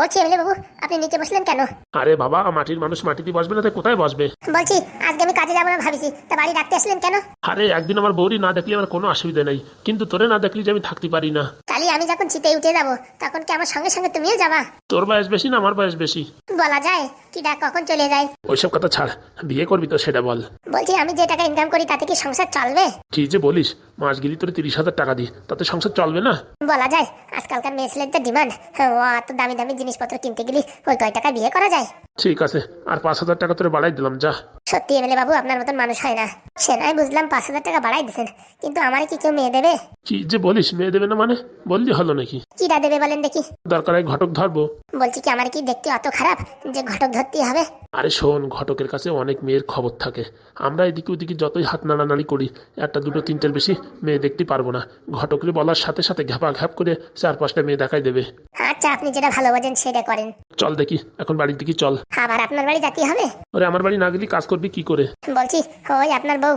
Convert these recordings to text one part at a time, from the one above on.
বলছি এমএলএ বাবু আপনি নিচে বসলেন কেন? আরে বাবা মাটির মানুষ মাটিতে বসবে না তো কোথায় বসবে? বলছি আজকে আমি যাব ভাবিছি। তা বাড়ি ডাকতে আসলেন কেন? আরে একদিন আমার বৌরি না দেখলে আমার কোনো অসুবিধা নেই। কিন্তু তোরে না দেখলে যে আমি থাকতে পারি না। কালি আমি যখন চিতে উঠে যাব তখন কি আমার সঙ্গে সঙ্গে তুমিও যাবা? তোর বয়স বেশি না আমার বয়স বেশি? বলা যায়। কি ডাক কখন চলে যায়? ওইসব কথা ছাড় বিয়ে করবি তো সেটা বল। বলছি আমি যে টাকা ইনকাম করি তাতে কি সংসার চলবে? কি যে বলিস মাস গেলি তোর তিরিশ হাজার টাকা দিই তাতে সংসার চলবে না? বলা যায় আজকালকার মেয়ে ছেলের যে ডিমান্ড ও এত দামি দামি জিনিসপত্র কিনতে গেলে ওই কয় টাকা বিয়ে করা যায়? ঠিক আছে আর পাঁচ হাজার টাকা তোরে বাড়াই দিলাম যা। সত্যি এমএলএ বাবু আপনার মতন মানুষ হয় না। সে নয় বুঝলাম পাঁচ হাজার টাকা বাড়াই দিয়েছেন। কিন্তু আমার কি কেউ মেয়ে দেবে? কি যে বলিস মেয়ে দেবে না মানে? বললি হলো নাকি? কিরা দেবে বলেন দেখি। দরকার ঘটক ধরবো। বলছি কি আমার কি দেখতে অত খারাপ যে ঘটক ধরতে হবে? আরে শোন ঘটকের কাছে অনেক মেয়ের খবর থাকে। আমরা এদিকে ওদিকে যতই হাত নাড়ানাড়ি করি একটা দুটো তিনটের বেশি মেয়ে দেখতে পারব না। ঘটকের বলার সাথে সাথে ঘ্যাপা ঘ্যাপ করে চার পাঁচটা মেয়ে দেখাই দেবে। আচ্ছা আপনি যেটা ভালো বোঝেন সেটা করেন। চল দেখি এখন বাড়ির দিকে চল। আবার আপনার বাড়ি যেতে হবে? ওরে আমার বাড়ি না গেলি কাজ করবি কি করে? বলছি ওই আপনার বউ।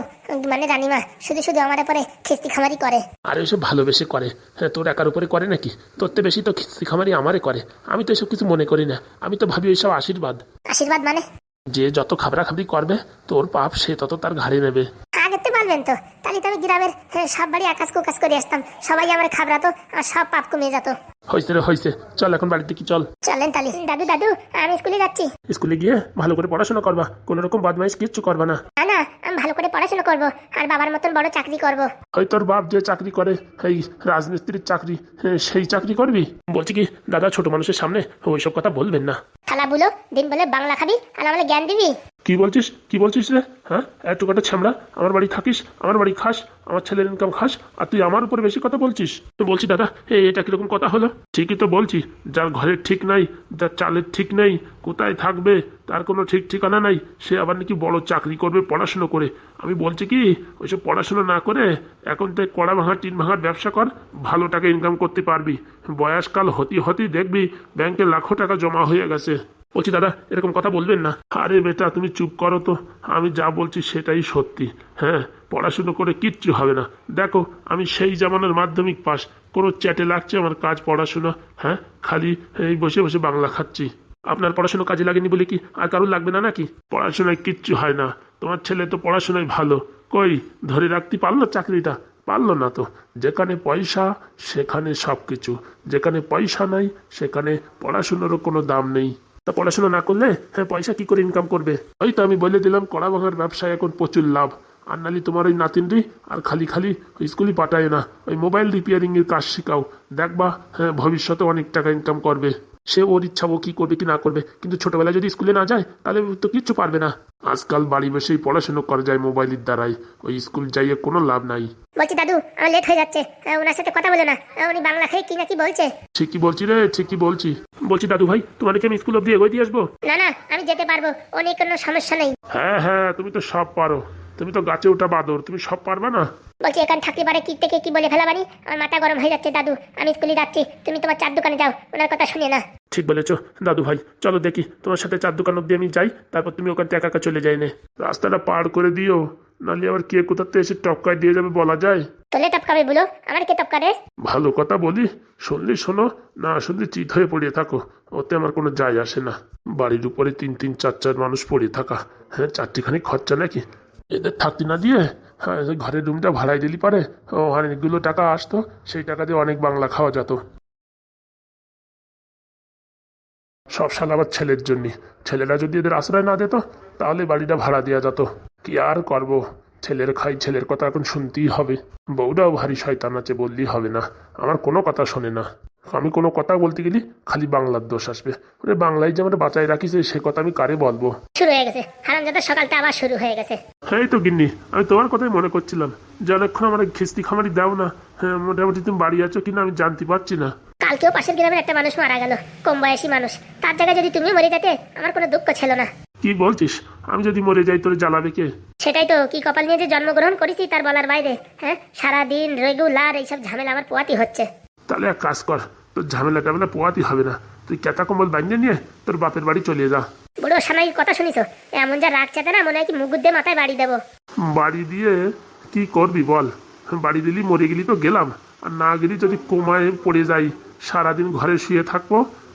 মানে রানিমা শুধু শুধু আমার পরে খিস্তি খামারি করে। আর ওইসব ভালোবেসে করে। হ্যাঁ তোর একার উপরে করে নাকি? তোর তো বেশি তো খিস্তি খামারি আমারে করে। আমি তো এসব কিছু মনে করি না। আমি তো ভাবি ওইসব আশীর্বাদ। আশীর্বাদ মানে? যে যত খাবরাখাবরি করবে তোর পাপ সে তত তার ঘাড়ে নেবে। আগে তো পারবেন তো তাহলে তো আমি গ্রামের হ্যাঁ, সব বাড়ি আকাশ কুকাশ করে আসতাম। সবাই আমার খাবরাতো আর সব পাপ কমে যেত। হয়েছে রে হয়েছে চল এখন বাড়িতে কি চল। চলেন তাহলে। দাদু দাদু আমি স্কুলে যাচ্ছি। স্কুলে গিয়ে ভালো করে পড়াশোনা করবা। কোনো রকম বদমাইশ কিচ্ছু করবা না। না করে পড়াশোনা করব আর বাবার মতন বড় চাকরি করব। ওই তোর বাপ যে চাকরি করে এই রাজমিস্ত্রির চাকরি হ্যাঁ, সেই চাকরি করবি? বলছি কি দাদা ছোট মানুষের সামনে ওইসব কথা বলবেন না। খালা বুলো দিন বলে বাংলা খাবি আর আমাদের জ্ঞান দিবি? কি বলছিস? কি বলছিস রে? হ্যাঁ? একটু কটা ছামড়া আমার বাড়ি থাকিস আমার বাড়ি খাস আমার ছেলের ইনকাম খাস, আর তুই আমার উপর বেশি কথা বলছিস। তো বলছি, দাদা এই এটা কীরকম কথা হলো? ঠিকই তো বলছি, যার ঘরের ঠিক নাই, যার চালের ঠিক নেই, কোথায় থাকবে, তার কোনো ঠিক ঠিকানা নাই, সে আবার নাকি বড় চাকরি করবে পড়াশুনো করে। আমি বলছি কি, ওইসব পড়াশুনো না করে এখন তো কড়া ভাঙা, টিন ভাঙার ব্যবসা কর, ভালো টাকা ইনকাম করতে পারবি। বয়সকাল হতি হতি দেখবি, ব্যাংকে লাখো টাকা জমা হয়ে গেছে। বলছি, দাদা, এরকম কথা বলবেন না। আরে বেটা, তুমি চুপ করো তো। আমি যা বলছি সেটাই সত্যি। হ্যাঁ পড়াশুনো করে কিচ্ছু হবে না। দেখো, আমি সেই জামানার মাধ্যমিক পাস কোনো চ্যাটে লাগছে আমার কাজ পড়াশোনা। হ্যাঁ খালি এই বসে বসে বাংলা খাচ্ছি। আপনার পড়াশুনো কাজে লাগেনি বলে কি আর কারোর লাগবে না নাকি? পড়াশোনায় কিচ্ছু হয় না। তোমার ছেলে তো পড়াশোনায় ভালো। কই, ধরে রাখতে পারল চাকরিটা? পারল না তো। যেখানে পয়সা, সেখানে সব কিছু যেখানে পয়সা নাই, সেখানে পড়াশুনোরও কোনো দাম নেই। তা পড়াশোনা না করলে হ্যাঁ পয়সা কি করে ইনকাম করবে? ওই তো আমি বলে দিলাম কড়া ভাঙার ব্যবসায় এখন প্রচুর লাভ। আর নালি তোমার ওই নাতিনরি আর খালি খালি স্কুলই পাঠায় না। ওই মোবাইল রিপেয়ারিংয়ের কাজ শেখাও। দেখবা হ্যাঁ ভবিষ্যতে অনেক টাকা ইনকাম করবে। সে ওর ইচ্ছা ও কি করবে কি না করবে। কিন্তু ছোটবেলায় যদি স্কুলে না যায় তাহলে তো কিচ্ছু পারবে না। আজকাল বাড়ি বসেই পড়াশোনা করা যায় মোবাইলের দ্বারাই। ওই স্কুল যাইয়ে কোনো লাভ নাই। বলছি দাদু আমার লেট হয়ে যাচ্ছে। ওনার সাথে কথা বলে না। উনি বাংলা খেয়ে কি না কি বলছে? ঠিকই বলছি রে ঠিকই বলছি। বলছি দাদু ভাই তোমাদেরকে আমি স্কুল অব্দি এগোয় দিয়ে আসব? না না আমি যেতে পারব। অনেক কোনো সমস্যা নেই। হ্যাঁ হ্যাঁ তুমি তো সব পারো। তুমি তো গাছে ওঠা বাদর তুমি সব পারবে না? বলছি এখানে থাকতে পারে কি থেকে কি বলে ফেলাবানি আমার মাথা গরম হয়ে যাচ্ছে দাদু। আমি স্কুলে যাচ্ছি। তুমি তোমার চার দোকানে যাও। ওনার কথা শুনে না ঠিক বলেছ দাদু ভাই। চলো দেখি তোমার সাথে চার দোকান অব্দি আমি যাই তারপর তুমি ওখান থেকে একা একা চলে যাই নে রাস্তাটা পার করে দিও নাহলে আবার কে কোথাতে এসে টপকায় দিয়ে যাবে বলা যায়। তোলে টপকাবে বলো। আমার কে টপকাবে? ভালো কথা বলি শুনলি শোনো না শুনলি চিত হয়ে পড়িয়ে থাকো। ওতে আমার কোনো যায় আসে না। বাড়ির উপরে তিন তিন চার চার মানুষ পড়ে থাকা। হ্যাঁ চারটিখানি খরচা নাকি? এদের থাকতে না দিয়ে হ্যাঁ ঘরের রুমটা ভাড়ায় দিলি পারে? অনেকগুলো টাকা আসতো, সেই টাকা দিয়ে অনেক বাংলা খাওয়া যেত। সব সাল আবার ছেলের জন্য। ছেলেরা যদি এদের আশ্রয় না দিত, তাহলে বাড়িটা ভাড়া দেওয়া যেত। কি আর করব? ছেলের খাই ছেলের কথা এখন শুনতেই হবে। বউটাও ভারী শয়তান আছে বললেই হবে না। আমার কোনো কথা শোনে না। আমি কোনো কথা বলতে গেলি খালি বাংলার দোষ আসবে। বাংলায় যে আমরা বাঁচায় রাখিছে সে কথা আমি কারে বলব? শুরু হয়ে গেছে। হারামজাদা সকালটা আবার শুরু হয়ে গেছে। এই তো গিন্নি আমি তোমার কথাই মনে করছিলাম। যে অনেকক্ষণ আমার খিস্তি খামারি দাও না হ্যাঁ মোটামুটি তুমি বাড়ি আছো কিনা আমি জানতে পারছি না। কালকেও পাশের গ্রামের একটা মানুষ মারা গেল কম বয়সী মানুষ। তার জায়গায় যদি তুমি মরে যেতে আমার কোনো দুঃখ ছিল না। কি বলছিস? আমি যদি মরে যাই তোরে জ্বালাবে কে? সেটাই তো কি কপাল নিয়ে যে জন্মগ্রহণ করেছি তার বলার বাইরে হ্যাঁ? সারাদিন রেগুলার এইসব ঝামেলা আমার পোয়াতি হচ্ছে। তাহলে এক কাজ কর তোর ঝামেলা টামেলা পোয়াতি হবে না। তুই কেতা কম্বল বানিয়ে নিয়ে তোর বাপের বাড়ি চলে যা। বুড়ো সানাই কথা শুনিস এমন যা রাগ চাতে না মনে হয় কি মুগুর দিয়ে মাথায় বাড়ি দেবো। বাড়ি দিয়ে কি করবি বল? বাড়ি দিলি মরে গেলি তো গেলাম। আর না গেলি যদি কোমায় পড়ে যাই সারাদিন ঘরে শুয়ে থাকব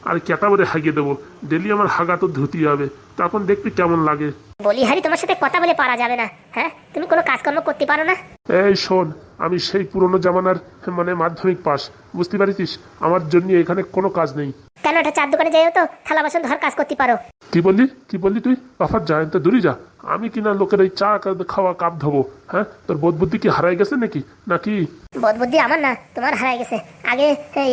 আর কেতা করে হাগিয়ে দেবো। ডেলি আমার হাগা তো ধুতি হবে। তখন দেখবি কেমন লাগে। বলি, হারি, তোমার সাথে কথা বলে পারা যাবে না হ্যাঁ? তুমি কোনো কাজকর্ম করতে পারো না? এই শোন আমি সেই পুরনো জামানার মানে মাধ্যমিক পাস বুঝতে পারিস আমার জন্য এখানে কোনো কাজ নেই। কেন এটা চার দোকানে যাইও তো? থালা বাসন ধর কাজ করতে পারো। কি বললি? কি বললি তুই? অফার যা তো দূরে যা। আমি কিনা লোকের এই চা খাওয়া কাপ ধোবো হ্যাঁ? তোর বোধ বুদ্ধি কি হারাই গেছে নাকি? নাকি? বোধ বুদ্ধি আমার না তোমার হারাই গেছে। আগে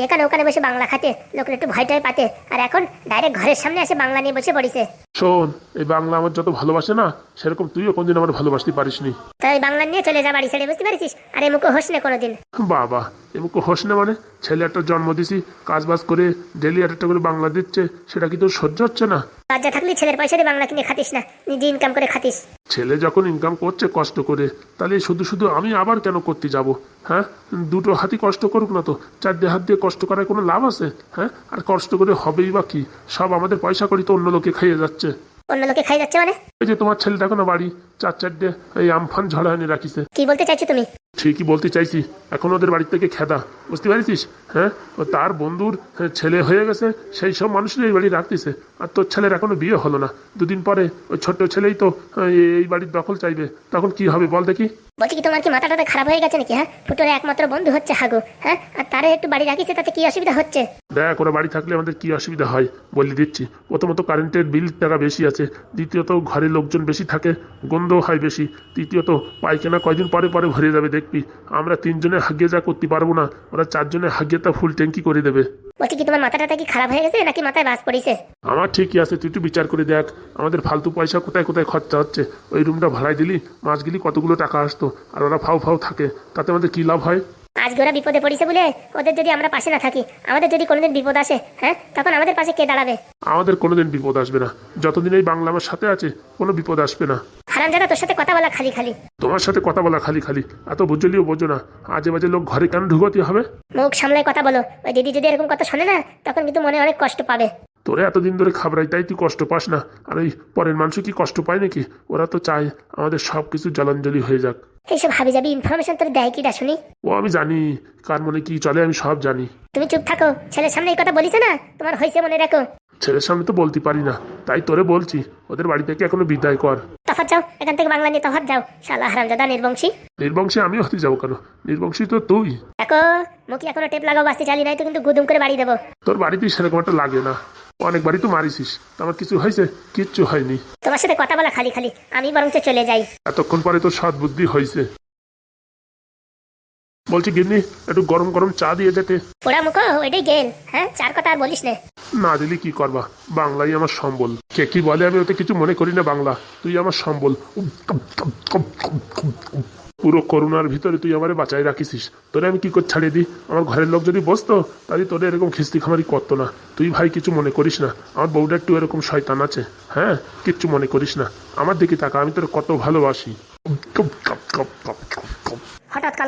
এখানে ওখানে বসে বাংলা খাতে লোকের একটু ভয়টাই পাতে আর এখন ডাইরেক্ট ঘরের সামনে এসে বাংলা নিয়ে বসে পড়িছে। শোন এই বাংলা আমার যত ভালোবাসে না সেরকম তুইও কোনদিন আমার ভালোবাসতে পারিসনি। তাই বাংলা নিয়ে চলে যা বাড়ি ছেড়ে বুঝতে পারছিস আর এ মুখে হোস না কোনোদিন। বাবা এমুকো হোস না মানে? ছেলে একটা জন্ম দিছি কাজ বাজ করে ডেলি একটা করে বাংলা দিচ্ছে সেটা কি তোর সহ্য হচ্ছে না? লজ্জা থাকলে ছেলের পয়সা দিয়ে বাংলা কিনে খাতিস না নিজে ইনকাম করে খাতিস। ছেলে যখন ইনকাম করছে কষ্ট করে তাহলে শুধু শুধু আমি আবার কেন করতে যাব? হ্যাঁ? দুটো হাতি কষ্ট করুক না তো চারটে হাত দিয়ে কষ্ট করার কোনো লাভ আছে? হ্যাঁ? আর কষ্ট করে হবেই বা কি? সব আমাদের পয়সা করি তো অন্য লোকে খাইয়ে যাচ্ছে। অন্য লোকে খাই যাচ্ছে মানে? এই যে তোমার ছেলে দেখো না বাড়ি চার চারটে এই আমফান ঝড় হয়নি রাখিছে। কি বলতে চাইছো তুমি? ঠিকই বলতে চাইছি এখন ওদের বাড়ি থেকে খেদা বুঝতে পারছিস? হ্যাঁ? ও তার বন্ধুর হ্যাঁ, ছেলে হয়ে গেছে সেই সব মানুষের এই বাড়ি রাখতেছে আর তোর ছেলের এখনও বিয়ে হলো না। দুদিন পরে ওই ছোট্ট ছেলেই তো হ্যাঁ, এই বাড়ির দখল চাইবে তখন কি হবে বল দেখি? বলছি কি, তোমার কি মাথাটা খারাপ হয়ে গেছে নাকি হ্যাঁ? ফুটোর একমাত্র বন্ধু হচ্ছে হাগু হ্যাঁ? আর তারে একটু বাড়ি রাখিছে তাতে কি অসুবিধা হচ্ছে? দেখ, ওরা বাড়ি থাকলে আমাদের কি অসুবিধা হয়, বলে দিচ্ছি। প্রথমত কারেন্টের বিল টাকা বেশি আছে, দ্বিতীয়ত ঘরে লোকজন বেশি থাকে গন্ধ হয় বেশি। তৃতীয়ত, পায়খানা কয়দিন পরে পরে ভরে যাবে, দেখবি। আমরা তিনজনে হাগিয়ে যা করতে পারব না, ওরা চারজনে হাগিয়ে তা ফুল ট্যাঙ্কি করে দেবে। বলছি কি তোমার মাথাটা কি খারাপ হয়ে গেছে নাকি মাথায় বাস পড়িছে? আমার ঠিকই আছে তুই একটু বিচার করে দেখ। আমাদের ফালতু পয়সা কোথায় কোথায় খরচা হচ্ছে? ওই রুমটা ভাড়ায় দিলি মাস গেলি কতগুলো টাকা আসতো আর ওরা ফাউ ফাউ থাকে। তাতে আমাদের কি লাভ হয়? আজকে ওরা বিপদে পড়িছে বলে ওদের যদি আমরা পাশে না থাকি আমাদের যদি কোনোদিন বিপদ আসে হ্যাঁ? তখন আমাদের পাশে কে দাঁড়াবে? আমাদের কোনোদিন বিপদ আসবে না। যতদিন এই বাংলা আমার সাথে আছে কোনো বিপদ আসবে না। হারাম জানা তোর সাথে কথা বলা খালি খালি। তোমার সাথে কথা বলা খালি খালি। এত বুঝলিও বোঝো না। আজে বাজে লোক ঘরে কেন ঢুকতে হবে? মুখ সামলায় কথা বলো। ওই দিদি যদি এরকম কথা শোনে না তখন কিন্তু মনে অনেক কষ্ট পাবে। তোরে এতদিন ধরে খাবরাই তাই তুই কষ্ট পাস না। আর ওই পরের মানুষ কি কষ্ট পায় নাকি? ওরা তো চায় আমাদের সব কিছু জলাঞ্জলি হয়ে যাক। এইসব হাবি যাবি ইনফরমেশন তোর দেয় কিটা শুনি? ও আমি জানি। কার মনে কি চলে আমি সব জানি। তুমি চুপ থাকো। ছেলের সামনে এই কথা বলিছে না? তোমার হয়েছে মনে রাখো। ছেলের সামনে তো বলতে পারি না। তাই তোরে বলছি ওদের বাড়ি থেকে এখনও বিদায় কর। তফাৎ যাও এখান থেকে বাংলা নিয়ে তফাৎ যাও শালা হারামজাদা নির্বংশী। নির্বংশী আমিও হতে যাব কেন? নির্বংশী তো তুই। দেখো মুখে এখনও টেপ লাগাও বাস্তি চালি নাই তো কিন্তু গুদুম করে বাড়ি দেবো। তোর বাড়িতে সেরকম একটা লাগে না। অনেক বাড়ি তো মারিছিস আমার কিছু হয়েছে? কিচ্ছু হয়নি। তোমার সাথে কথা বলা খালি খালি আমি বরং চলে যাই। এতক্ষণ পরে তোর সৎ বুদ্ধি হয়েছে। বলছি গিন্নি একটু গরম গরম চা দিয়ে যেতে পোড়া মুখো ওইটাই গেল হ্যাঁ? চার কথা আর বলিস না। না দিলি কি করবা? বাংলাই আমার সম্বল। কে কি বলে আমি ওতে কিছু মনে করি না বাংলা। তুই আমার সম্বল। পুরো করোনার ভিতরে তুই আমারে বাঁচাই রাখিস তোরে আমি কি করে ছাড়িয়ে দিই? আমার ঘরের লোক যদি বসতো তাহলে তোরে এরকম খিস্তি খামারি করতো না। তুই ভাই কিছু মনে করিস না। আমার বউটা একটু এরকম শয়তান আছে হ্যাঁ? কিচ্ছু মনে করিস না। আমার দিকে তাকা আমি তোর কত ভালোবাসি। হঠাৎ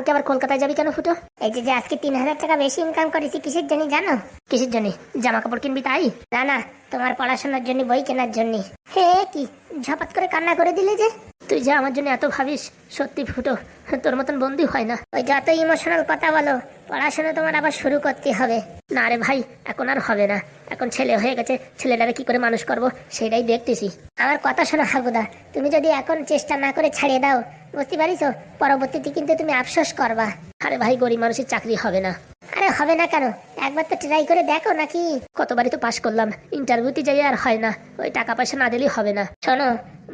কালকে আবার কলকাতায় যাবি কেন ফুটো? এই যে আজকে তিন হাজার টাকা বেশি ইনকাম করেছি, কিসের জন্য জানো? কিসের জন্য? জামা কাপড় কিনবি তাই? না না, তোমার পড়াশোনার জন্য, বই কেনার জন্য। হে, কি ঝপাত করে কান্না করে দিলে যে? তুই যে আমার জন্য এত ভাবিস, সত্যি ফুটো, তোর মতন বন্দি হয় না। ওই যত ইমোশনাল কথা বলো, পড়াশোনা তোমার আবার শুরু করতে হবে। না রে ভাই, এখন আর হবে না। এখন ছেলে হয়ে গেছে ছেলেটাকে কি করে মানুষ করব, সেটাই দেখতেছি। আমার কথা শোনো হাগুদা, তুমি যদি এখন চেষ্টা না করে ছাড়িয়ে দাও, বুঝতে পারিস পরবর্তীতে কিন্তু তুমি আফসোস করবা। আরে ভাই, গরিব মানুষের চাকরি হবে না। আরে হবে না কেন? একবার তো ট্রাই করে দেখো নাকি? কতবারই তো পাশ করলাম। ইন্টারভিউতে যাই আর হয় না। ওই টাকা পয়সা না দিলেই হবে না। শোনো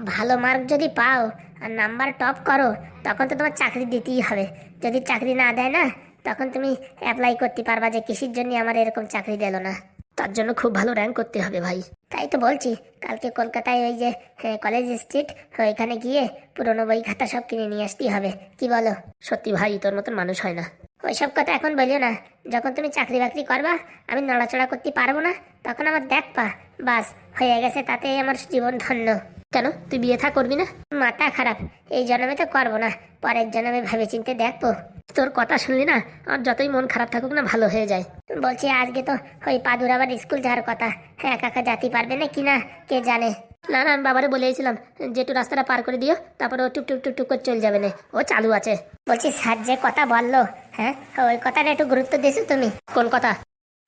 ভালো মার্ক যদি পাও আর নাম্বার টপ করো তখন তো তোমার চাকরি দিতেই হবে। যদি চাকরি না দেয় না তখন তুমি অ্যাপ্লাই করতে পারবা যে কৃষির জন্য আমার এরকম চাকরি দিল না। তার জন্য খুব ভালো র্যাঙ্ক করতে হবে ভাই। তাই তো বলছি কালকে কলকাতায় ওই যে হ্যাঁ, কলেজ স্ট্রিট ওইখানে গিয়ে পুরোনো বই খাতা সব কিনে নিয়ে আসতেই হবে। কি বলো? সত্যি ভাই তোর মতন মানুষ হয় না। ওইসব কথা এখন বলিও না। যখন তুমি চাকরি বাকরি করবা, আমি নড়াচড়া করতে পারব না, তখন আমার দেখবা বাস, হয়ে গেছে, তাতে আমার জীবন ধন্য। কেন? তুই বিয়ে থা করবি না? মাথা খারাপ। এই জন্মে তো করব না। পরের জন্মে ভেবে চিনতে দেখব তোর কথা শুনলি না? আর যতই মন খারাপ থাকুক না, ভালো হয়ে যায়। বলছি, আজকে তো ওই পাদুর আবার স্কুল যাওয়ার কথা। হ্যাঁ কাকা যাতে পারবে না কি না, কে জানে? না না, আমি বাবারে বলেছিলাম যে একটু রাস্তাটা পার করে দিও, তারপরে ও টুক টুক টুক টুক করে চলে যাবে না। ও চালু আছে। বলছি, স্যার যে কথা বলল হ্যাঁ? ওই কথাটা একটু গুরুত্ব দিয়েছ তুমি? কোন কথা?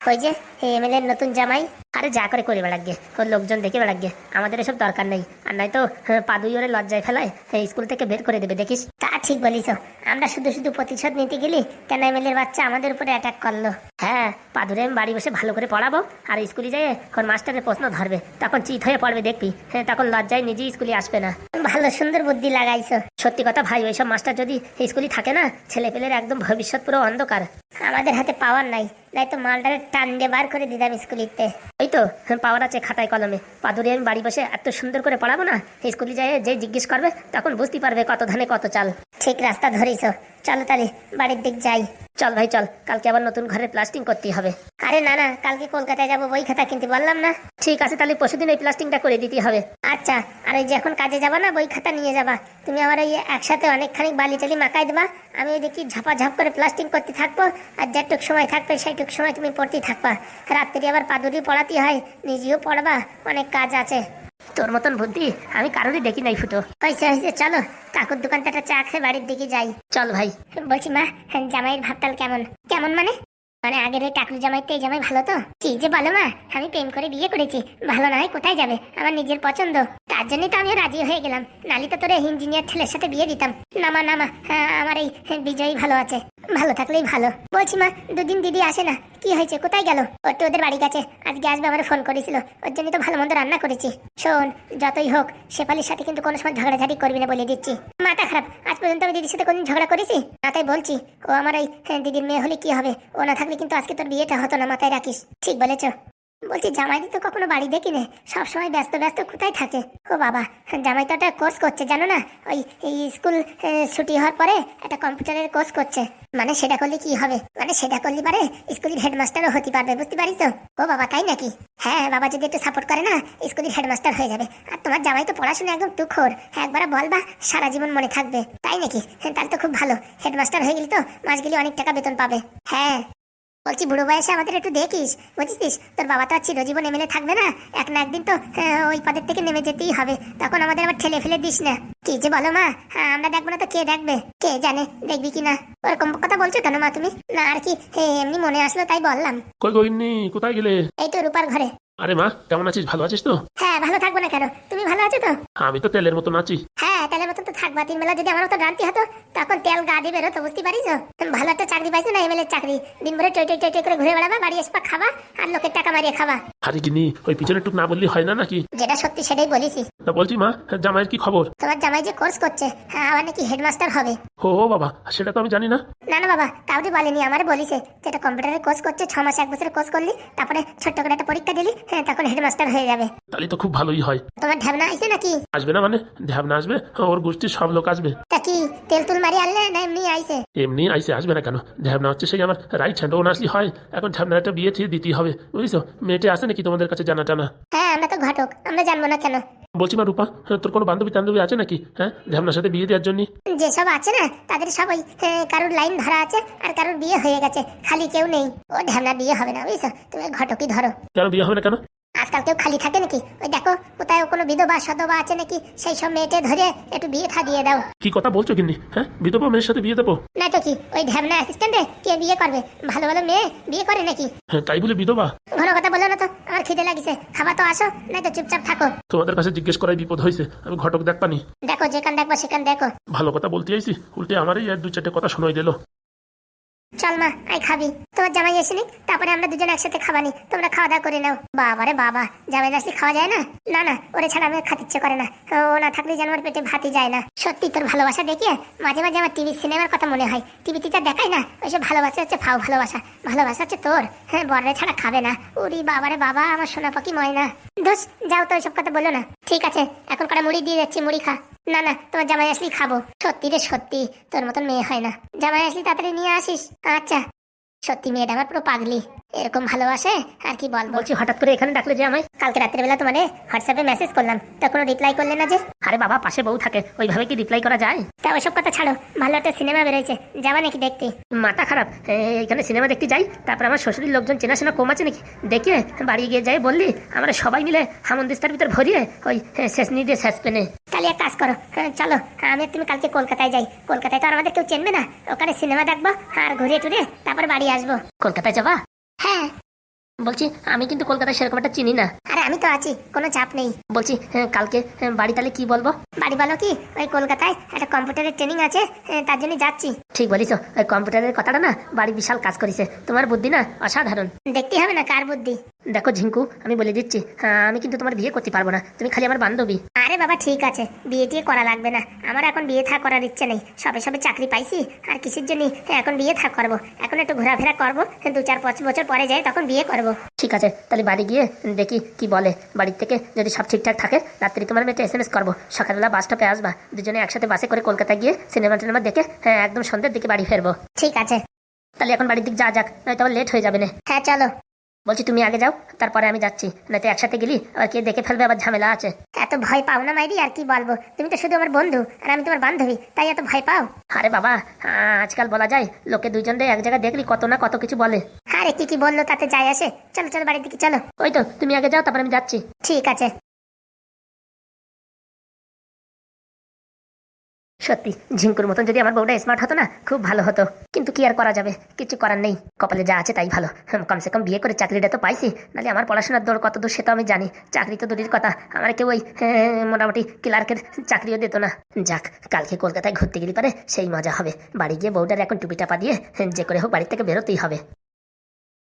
ওই যে এমএলএ এর নতুন জামাই? আরে যা করে করে বেড়াগে ওর লোকজন দেখে বেড়াগে আমাদের এসব দরকার নেই। আর নাই তো হ্যাঁ, পাদুই ওরে লজ্জায় ফেলায় স্কুল থেকে বের করে দেবে দেখিস? তা ঠিক বলিস আমরা শুধু শুধু প্রতিশোধ নিতে গেলি কেন এমএলএর বাচ্চা আমাদের উপরে অ্যাটাক করল? হ্যাঁ পাদুরে আমি বাড়ি বসে ভালো করে পড়াবো আর স্কুলে যেয়ে ওর মাস্টারের প্রশ্ন ধরবে তখন চিত হয়ে পড়বে দেখবি হ্যাঁ তখন লজ্জায় নিজেই স্কুলে আসবে না। ভালো সুন্দর বুদ্ধি লাগাইছো। সত্যি কথা ভাই ওইসব মাস্টার যদি স্কুলে থাকে না ছেলে পেলের একদম ভবিষ্যৎ পুরো অন্ধকার। আমাদের হাতে পাওয়ার নাই। নাই তো মালটারে টান দিয়ে বার করে দিতাম স্কুলিতে। ওই তো পাওয়ার আছে খাতায় কলমে। পাদুরে আমি বাড়ি বসে এত সুন্দর করে পড়াবো না স্কুলে যায় যে জিজ্ঞেস করবে, তখন বুঝতে পারবে কত ধানে কত চাল। ঠিক রাস্তা ধরিস চলো তাহলে, বাড়ির দিক যাই। চল ভাই, চল, কালকে আবার নতুন ঘরে প্লাস্টিং করতে হবে। আরে না না, কালকে কলকাতায় যাব বই খাতা কিনতে, বললাম না। ঠিক আছে, তাহলে পরশুদিন এই প্লাস্টিংটা করে দিতে হবে। আচ্ছা আর ওই যে এখন কাজে যাবা না, বই খাতা নিয়ে যাবা, তুমি আমার ওই একসাথে অনেকখানি বালি টালি মাকাই দেবা। আমি ওই দেখি ঝাপা ঝাপ করে প্লাস্টিং করতে থাকব, আর যেটুক সময় থাকবে, সেইটুক সময় তুমি পড়তে থাকবা। রাত্রি আবার পাদুরি পড়াতে হয়, নিজেও পড়বা, অনেক কাজ আছে। তোর মতন বুদ্ধি আমি কারোরই দেখি নাই ফুটো। পয়সা হয়েছে, চলো। কাকুর দোকানটা একটা চা খেয়ে বাড়ির দিকে যাই। চল ভাই। বলছি, মা, জামাইয়ের ভাবতাল কেমন? কেমন মানে? মানে আগের ওই টাকুর জামাই তো এই জামাই ভালো তো? কি যে বলো মা আমি প্রেম করে বিয়ে করেছি ভালো না হয় কোথায় যাবে? আমার নিজের পছন্দ। তার জন্যই তো আমিও রাজি হয়ে গেলাম। নালি তো তোর ইঞ্জিনিয়ার ছেলের সাথে বিয়ে দিতাম। না মা না মা হ্যাঁ, আমার এই বিজয়ী ভালো আছে। ভালো থাকলেই ভালো। বলছি মা দুদিন দিদি আসে না। কি হয়েছে কোথায় গেল? ওর তো ওদের বাড়ি গেছে। আজকে আসবে আমার ফোন করেছিল। ওর জন্য তো ভালো মন্দ রান্না করেছি। শোন যতই হোক শেফালির সাথে কিন্তু কোনো সময় ঝগড়াঝাটি করবি না বলে দিচ্ছি। মাথা খারাপ। আজ পর্যন্ত আমি দিদির সাথে কোনদিন ঝগড়া করেছি? না তাই বলছি। ও আমার এই হ্যাঁ, দিদির মেয়ে হলে কি হবে? ও না থাকলে কিন্তু আজকে তোর বিয়েটা হতো না, মাথায় রাখিস। ঠিক বলেছ। বলছি জামাই তো কখনো বাড়ি দেখি না। সবসময় ব্যস্ত ব্যস্ত কোথায় থাকে? ও বাবা, জামাই তো একটা কোর্স করছে, জানো না? ওই স্কুল ছুটি হওয়ার পরে একটা কম্পিউটারের কোর্স করছে। মানে সেটা করলে কি হবে? মানে সেটা করলে পারে স্কুলের হেডমাস্টারও হতে পারবে, বুঝতে পারিস তো? ও বাবা, তাই নাকি? হ্যাঁ বাবা যদি একটু সাপোর্ট করে না স্কুলের হেডমাস্টার হয়ে যাবে। আর তোমার জামাই তো পড়াশোনা একদম তুখোর একবার বলবা সারা জীবন মনে থাকবে। তাই নাকি? হ্যাঁ তাহলে তো খুব ভালো। হেডমাস্টার হয়ে গেলি তো মাস গেলে অনেক টাকা বেতন পাবে। হ্যাঁ বলছি বুড়ো বয়সে আমাদের একটু দেখিস বুঝিস তোর বাবা তো আর চিরজীবন এমএলএ থাকবে না। এক না একদিন তো ওই পদের থেকে নেমে যেতেই হবে। তখন আমাদের আবার ঠেলে ফেলে দিস না। কি যে বলো মা হ্যাঁ, আমরা দেখব না তো কে দেখবে কে জানে দেখবি কি না ওরকম কথা বলছো কেন মা তুমি? না আর কি এমনি মনে আসলো তাই বললাম। কই গইনি কোথায় গেলে? এই তো রূপার ঘরে। আরে মা কেমন আছিস? ভালো আছিস তো? হ্যাঁ ভালো থাকব না কেন? তুমি ভালো আছো তো? আমি তো তেলের মতন আছি। হ্যাঁ তেলের মতন তো থাকবা। তিন বেলা যদি আমার মতো গানতি হতো তখন তেল গা দিয়ে বেরোতো বুঝতে পারিস ভালো একটা চাকরি পাইছো না এমএলএ চাকরি? দিন ভরে টই টই টই করে ঘুরে বেড়াবা বাড়ি আসবা খাবা আর লোকের টাকা মারিয়ে খাবা। আরে গিনি ওই পিছনে টুক না বললি হয় না নাকি? যেটা সত্যি সেটাই বলিসি তা বলছি মা জামাইয়ের কি খবর? তোমার জামাই যে কোর্স করছে হ্যাঁ আবার নাকি হেডমাস্টার হবে। ও বাবা সেটা তো আমি জানি না। না না বাবা কাউকে বলেনি আমারে বলিছে। যেটা কম্পিউটারের কোর্স করছে ছ মাস এক বছরের কোর্স করলি তারপরে ছোট্ট করে একটা পরীক্ষা দিলি হ্যাঁ তখন হেডমাস্টার হয়ে যাবে। তাহলে তো খুব ভালোই হয়। তোমার ঢ্যাবনা আইছে নাকি? আসবে না মানে? আসবে? ওর গোষ্ঠীর সব লোক আসবে। তা কি তেল তুল মারি আনলে না এমনি আইছে এমনি আইসে আসবে না কেন? ধ্যাবনা হচ্ছে সেই আমার রাইট হ্যান্ড আসলে হয়। এখন ধ্যাবনার একটা বিয়ে দিতেই হবে। বুঝছ? মেয়েটে আসে নাকি তোমাদের কাছে জানা টানা? হ্যাঁ আমরা তো ঘটক আমরা জানব না কেন? বলছি মা রূপা হ্যাঁ, তোর কোনো বান্ধবী টান্ধবী আছে নাকি? হ্যাঁ ঝামনার সাথে বিয়ে দেওয়ার জন্য। যেসব আছে না তাদের সবাই কারোর লাইন ধরা আছে আর কারোর বিয়ে হয়ে গেছে খালি কেউ নেই। ও ঝামনা বিয়ে হবে না বুঝছ? তুমি ঘটকি ধরো। কেন বিয়ে হবে না কেন? আজকাল কেউ খালি থাকে নাকি? ওই দেখো কোথায় কোনো বিধবা সধবা আছে নাকি? সেই সব মেয়েটে ধরে একটু বিয়ে থা দিয়ে দাও। কি কথা বলছো কিন্নি হ্যাঁ? বিধবা মেয়ের সাথে বিয়ে দেবো? না তো কি? ওই ঢ্যাবনা অ্যাসিস্ট্যান্টে কে বিয়ে করবে? ভালো ভালো মেয়ে বিয়ে করে নাকি? হ্যাঁ তাই বলে বিধবা। ঘন কথা বলো না তো আমার খিদে লাগিছে। খাবার তো আসো না তো চুপচাপ থাকো। তোমাদের কাছে জিজ্ঞেস করাই বিপদ হয়েছে আমি ঘটক দেখ পানি দেখো যেখান দেখব সেখান দেখো। ভালো কথা বলতে আইছি উল্টে আমারই আর দু চারটে কথা শোনাই দিল। চল মা আই খাবি। তোমার জামাই এসেনি, তারপরে আমরা দুজন একসাথে খাবানি। তোমরা খাওয়া দাওয়া করে নাও। বাবা রে বাবা, জামাই আসলে খাওয়া যায় না? না না, ওরে ছাড়া আমি খাতে ইচ্ছে করে না। ও না থাকলে যেন আমার পেটে ভাতই যায় না। সত্যি তোর ভালোবাসা দেখিয়ে মাঝে মাঝে আমার টিভি সিনেমার কথা মনে হয়। টিভিতে যা দেখায় না, ওইসব ভালোবাসা হচ্ছে ফাও ভালোবাসা। ভালোবাসা হচ্ছে তোর। হ্যাঁ বরের ছাড়া খাবে না। ওরি বাবা রে বাবা, আমার সোনা পাখি ময়না। দোষ যাও তো ওইসব কথা বলো না। ঠিক আছে, এখন কটা মুড়ি দিয়ে যাচ্ছি, মুড়ি খা। না না, তোমার জামাই আসলি খাব। সত্যি রে, সত্যি, তোর মতন মেয়ে হয় না। জামাই আসলি তাড়াতাড়ি নিয়ে আসিস। আচ্ছা। সত্যি মেয়েটা আমার পুরো পাগলি। এরকম ভালোবাসে? আর কি বল বলছি হঠাৎ করে এখানে ডাকলে যে আমায়? কালকে রাত্রে বেলা তোমারে হোয়াটসঅ্যাপে মেসেজ করলাম। তা কোনো রিপ্লাই করলে না যে? আরে বাবা পাশে বউ থাকে। ওইভাবে কি রিপ্লাই করা যায়? তা ওইসব কথা ছাড়ো। ভালো একটা সিনেমা বেরোয়েছে। যাবা নাকি দেখতে? মাথা খারাপ। এখানে সিনেমা দেখতে যাই। তারপর আমার শ্বশুরের লোকজন চেনাশোনা কম আছে নাকি? দেখে বাড়ি গিয়ে যাই বললি। আমরা সবাই মিলে হামন্দিস্তার ভিতর ভরিয়ে ওই শেষ নিয়ে দিয়ে শেষ পেনে। তাহলে এক কাজ করো। হ্যাঁ, চলো আমি তুমি কালকে কলকাতায় যাই। কলকাতায় তো আর আমাদের কেউ চেনবে না। ওখানে সিনেমা দেখব আর ঘুরিয়ে টুরে তারপর বাড়ি আসব। কলকাতায় যাবা? হ্যাঁ। বলছি আমি কিন্তু কলকাতায় সেরকম একটা চিনি না। আরে আমি তো আছি কোনো চাপ নেই। বলছি হ্যাঁ, কালকে হ্যাঁ, বাড়ি তাহলে কি বলব? বাড়ি বলো কি ওই কলকাতায় একটা কম্পিউটারের ট্রেনিং আছে হ্যাঁ, তার জন্য যাচ্ছি। ঠিক বলিস ওই কম্পিউটারের কথাটা না বাড়ি বিশাল কাজ করেছে। তোমার বুদ্ধি না অসাধারণ। দেখতে হবে না কার বুদ্ধি। দেখো ঝিঙ্কু আমি বলে দিচ্ছি হ্যাঁ আমি কিন্তু তোমার বিয়ে করতে পারব না তুমি খালি আমার বান্ধবী। আরে বাবা ঠিক আছে বিয়ে টিয়ে করা লাগবে না আমার এখন বিয়ে থা করার ইচ্ছে নেই সবে সবে চাকরি পাইছি আর কিসের জন্য এখন বিয়ে থা করব এখন একটু ঘোরাফেরা করব দু চার পাঁচ বছর পরে যাই তখন বিয়ে করব। ঠিক আছে তাহলে বাড়ি গিয়ে দেখি কি বলে বাড়ির থেকে যদি সব ঠিকঠাক থাকে রাত্রি তোমার মেয়েটা এস এম এস করব সকালবেলা বাস স্টপে আসবা দুজনে একসাথে বাসে করে কলকাতা গিয়ে সিনেমা টিনেমা দেখে হ্যাঁ একদম সন্ধ্যের দিকে বাড়ি ফেরবো। ঠিক আছে। তাহলে এখন বাড়ির দিকে যা যাক নয়তো আবার লেট হয়ে যাবে না। হ্যাঁ চলো। বলছি তুমি আগে যাও তারপরে আমি যাচ্ছি। নয়তো একসাথে গেলি আবার কে দেখে ফেলবে আবার ঝামেলা আছে? এত ভয় পাও না মাইরি আর কি বলব? তুমি তো শুধু আমার বন্ধু আর আমি তোমার বান্ধবী তাই এত ভয় পাও? আরে বাবা আজকাল বলা যায় লোকে দুইজন এক জায়গায় দেখলি কত না কত কিছু বলে। আরে কি কি বলল তাতে যায় আসে? চলো চলো বাড়ির দিকে চলো। ওই তো তুমি আগে যাও তারপর আমি যাচ্ছি। ঠিক আছে। সত্যি, ঝিঙ্কুর মতন যদি আমার বউটা স্মার্ট হতো না, খুব ভালো হতো। কিন্তু কি আর করা যাবে? কিছু করার নেই। কপালে যা আছে তাই ভালো। কমসে কম বিয়ে করে চাকরিটা তো পাইছি। নাহলে আমার পড়াশোনার দৌড় কত দূর সে তো আমি জানি। চাকরি তো দূরের কথা। আমার কেউ ওই মোটামুটি ক্লার্কের চাকরিও দিত না। যাক, কালকে কলকাতায় ঘুরতে গেলে পারে সেই মজা হবে। বাড়ি গিয়ে বউটার এখন টুপি টাপা দিয়ে যে করে হোক বাড়ি থেকে বেরোতেই হবে।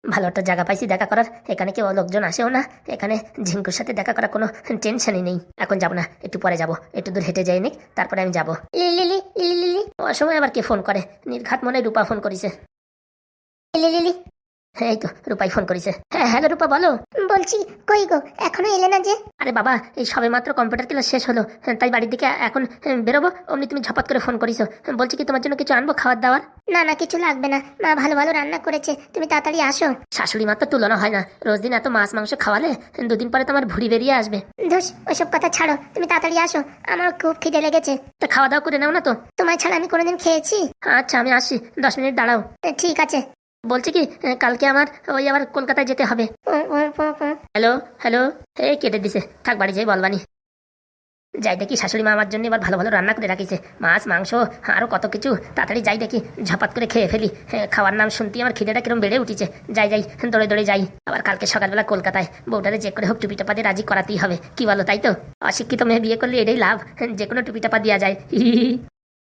ভালো একটা জায়গা পাইছি, দেখা করার। এখানে কেউ লোকজন আসেও না। এখানে ঝিঙ্কুর সাথে দেখা করার কোনো টেনশনই নেই। এখন যাব না, একটু পরে যাব। একটু দূর হেঁটে যাই নিক, তারপরে আমি যাব। লিলি লিলি অসময় আবার কে ফোন করে? নির্ঘাত মনে রূপা ফোন করেছে। লিলি এই তো রূপাই ফোন করেছে। হ্যাঁ হ্যালো রূপা বলো। বলছি কই গো এখনও এলে না যে? আরে বাবা এই সবে মাত্র কম্পিউটার ক্লাস শেষ হলো। হ্যাঁ, তাই বাড়ির দিকে এখন হ্যাঁ, বেরোবো? অমনি তুমি ঝপাত করে ফোন করিছো। হ্যাঁ, বলছি কি তোমার জন্য কিছু আনব খাবার দাবার? না না কিছু লাগবে না। মা ভালো ভালো রান্না করেছে। তুমি তাড়াতাড়ি আসো। শাশুড়ি মাত্র তুলনা হয় না। রোজ দিন এত মাছ মাংস খাওয়ালে দুদিন পরে তোমার ভুড়ি বেরিয়ে আসবে। ধুস ওইসব কথা ছাড়ো। তুমি তাড়াতাড়ি আসো। আমার খুব খিদে লেগেছে। তো খাওয়া দাওয়া করে নাও না তো। তোমায় ছাড়া আমি কোনোদিন খেয়েছি? আচ্ছা আমি আসছি। দশ মিনিট দাঁড়াও। ঠিক আছে। বলছি কি কালকে আমার ওই আবার কলকাতায় যেতে হবে। হ্যালো হ্যালো এই কেটে দিছে? থাক, বাড়ি যাই বলবানি যাই দেখি, শাশুড়ি মা আমার জন্য এবার ভালো ভালো রান্না করে রাখিছে। মাছ, মাংস আরও কত কিছু। তাড়াতাড়ি যাই দেখি ঝপাত করে খেয়ে ফেলি। খাওয়ার নাম শুনতে আমার খিদেটা কিরম বেড়ে উঠেছে। যাই যাই, দৌড়ে দৌড়ে যাই। আবার কালকে সকালবেলা কলকাতায়। বউটারে যে করে হোক টুপি টাপা দিয়ে রাজি করাতেই হবে। কি বলো, তাই তো? অশিক্ষিত মেয়ে বিয়ে করলে এটাই লাভ। যে কোনো টুপি টাপা দেওয়া যায়